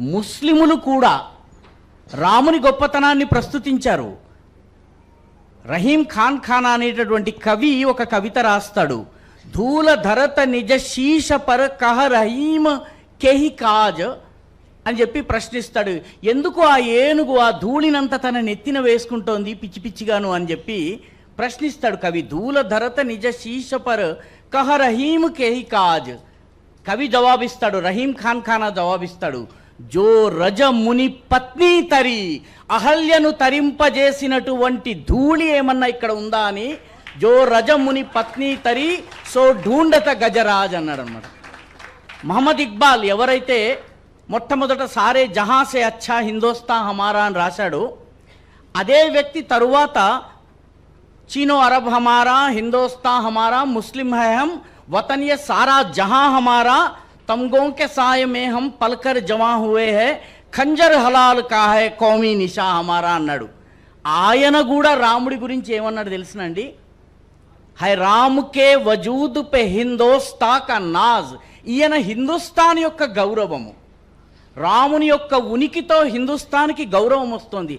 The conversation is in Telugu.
ముస్లిములు కూడా రాముని గొప్పతనాన్ని ప్రస్తుతించారు. రహీం ఖాన్ ఖానా అనేటటువంటి కవి ఒక కవిత రాస్తాడు. ధూల ధరత నిజ శీష పర కహ రహీమ్ కెహి కాజ్ అని చెప్పి ప్రశ్నిస్తాడు. ఎందుకు ఆ ఏనుగు ఆ ధూళినంత తన నెత్తిన వేసుకుంటోంది పిచ్చి పిచ్చిగాను అని చెప్పి ప్రశ్నిస్తాడు కవి. ధూల ధరత నిజ శీష పర కహ రహీం కెహి కాజ్. కవి జవాబిస్తాడు. రహీం ఖాన్ ఖానా జవాబిస్తాడు. జో రజ ముని పత్ని తరి అహల్యను తరింపజేసినటువంటి ధూళి ఏమన్నా ఇక్కడ ఉందా అని జో రజ ముని పత్ని తరి సో ఢూండత గజరాజ్ అన్నాడు అనమాట మహమ్మద్ ఇక్బాల్ ఎవరైతే మొట్టమొదట సారే జహాసే అచ్చా హిందోస్తా హమారా అని రాశాడు అదే వ్యక్తి తరువాత చీనో అరబ్ హమారా హిందోస్తా హమారా ముస్లిం హయం వతన్య సారా జహా హమారా तमगों के साय में हम पलकर जमा हुए हैं ఖంజర్ హలాల్ కా హై కౌమీ నిషా హమారా అన్నాడు ఆయన కూడా రాముడి గురించి ఏమన్నాడు తెలుసునండి హై రాముకే వజూద్ పే హిందోస్తా కా నాజ్ ఈయన హిందుస్థాన్ యొక్క గౌరవము రాముని యొక్క ఉనికితో హిందుస్థాన్కి గౌరవం వస్తుంది